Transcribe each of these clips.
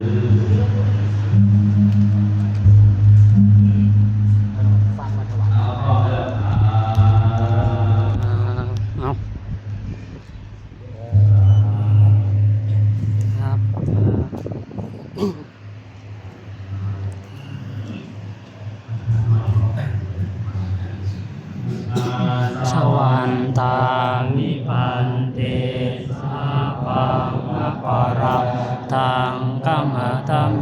เอาครับสวันตานิพันเต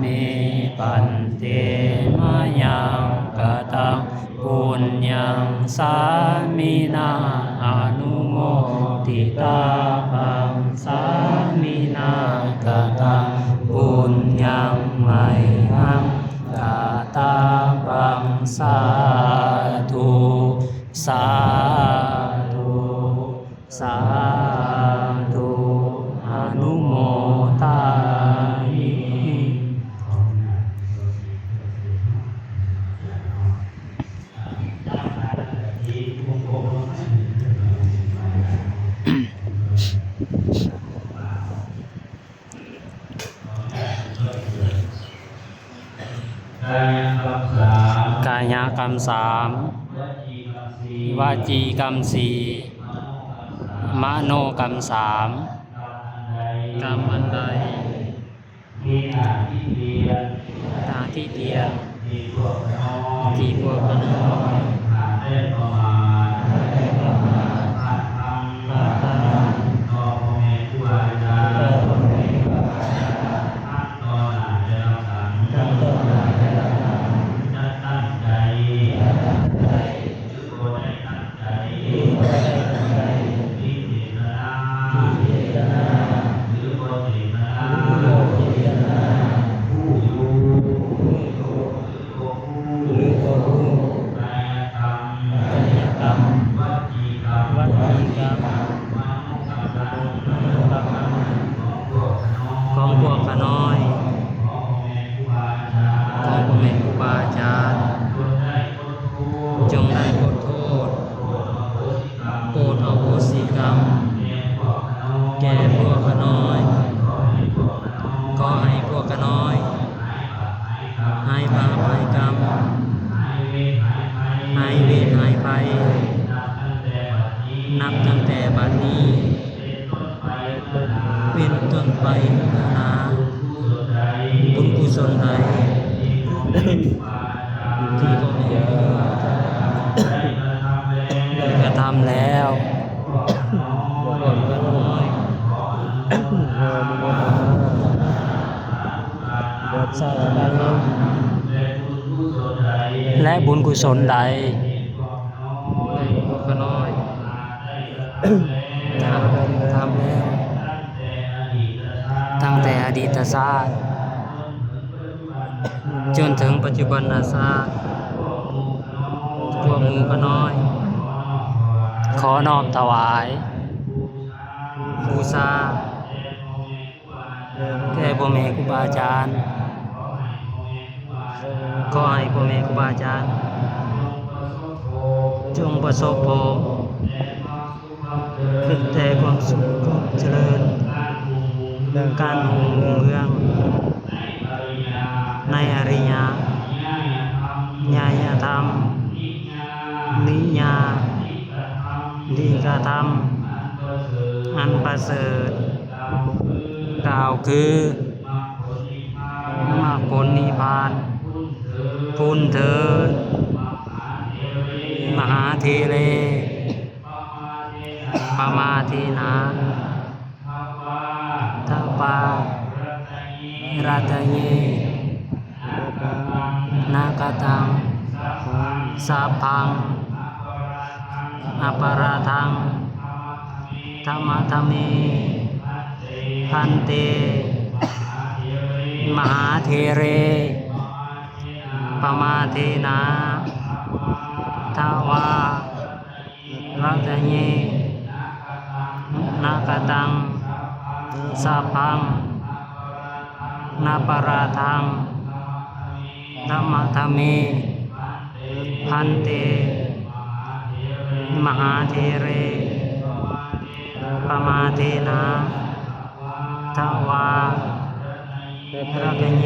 มปันเตมายังกตังปุญญังสามินาอนุโมติตาปังสามินากตั กายกรรมสามกายกรรมสามวจีกรรมสี่วจีกรรมสี่มโนกรรมสามกรรมอันใดมีอาทิเดียนตาที่เดียนมีพวกน้อยที่พวกน้อยอาจได้ประมาท ห นับตั้งแต่บัดนี้นับตั้งแต่บัดนี้ เป็นต้นไปเถิดนาบุญกุศลใดบุญกุศลใดที่พ่อแม่ครูอาจารย์ได้กระทำแล้วกระทำแล้วพวกขน้อยเดินสร้างการเงินและบุญกุศลใด อดีตชาติจนถึงปัจจุบันชาติพวกหมูขน้อย ขอนอมถวายบูชาแด่พ่อแม่ครูบาอาจารย์ขอให้พ่อแม่ครูบาอาจารย์ จงประสบพบแต่ความสุขความเจริญ การหุ่งเรือง ในอริยญาณธรรม นิยาดีกธระทำอันประเสริฐกล่าวคือมรรคผลนิพพานพุนเถิดมหาเทเรปมาเทนา ทปารัตเยนากตังสัพังอปาราทังธรรมธรรมเมพันเต มหาเทเร ปมาเทนาทาวารัตเยนากตัง สัพพังนาปราทังธรรมัธรมพันเต มหาเทเรปมาเทนะทวาระกเย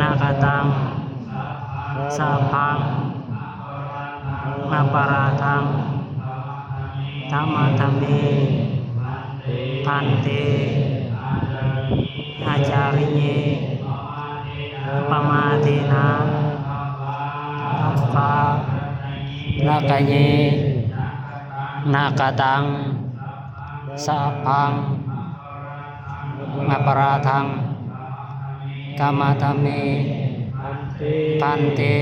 นาคตังสัพพังนาปราทังธรรมธรรมี pante ajarinye pamadena naka nakanye nakatang sapang maparatang kamatame pante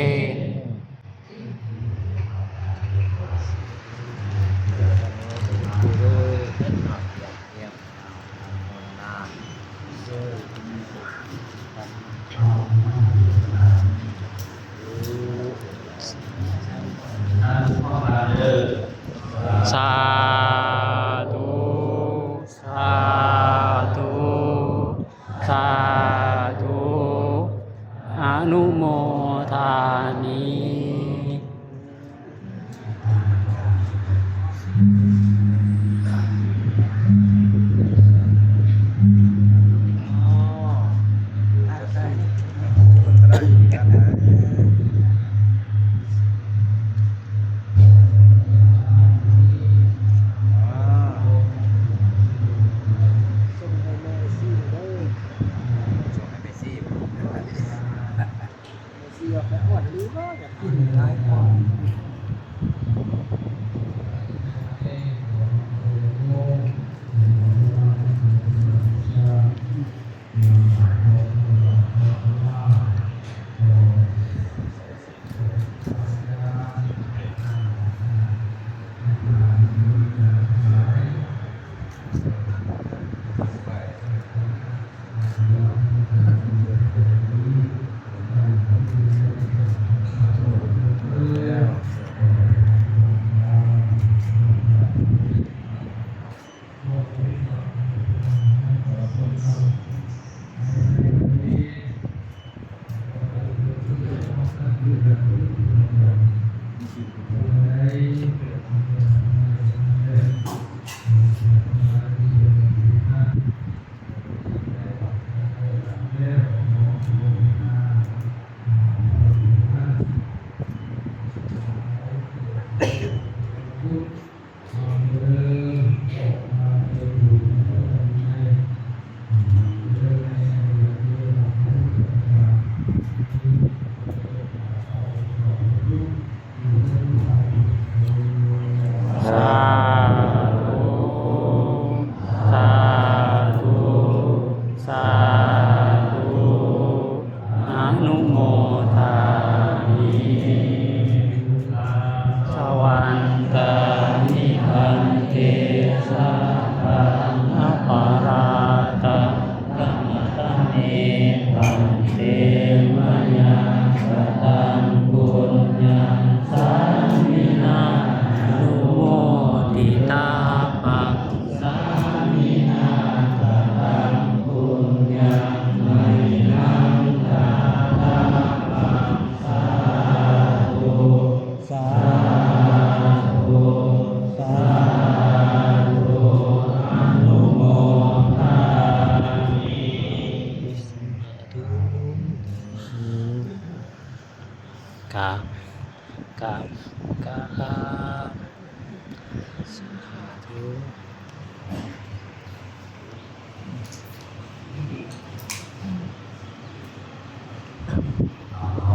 好อ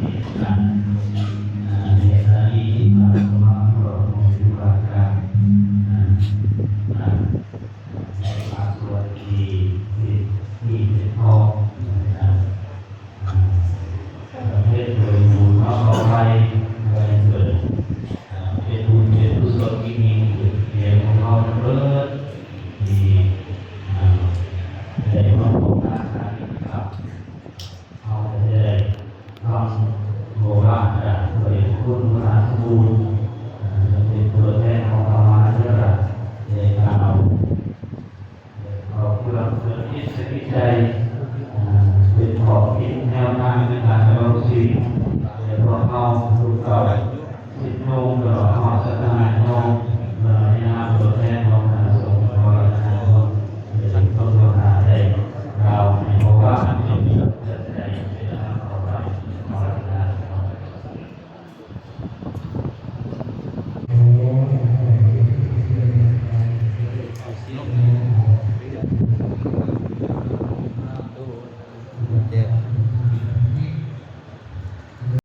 ทิพย์ธั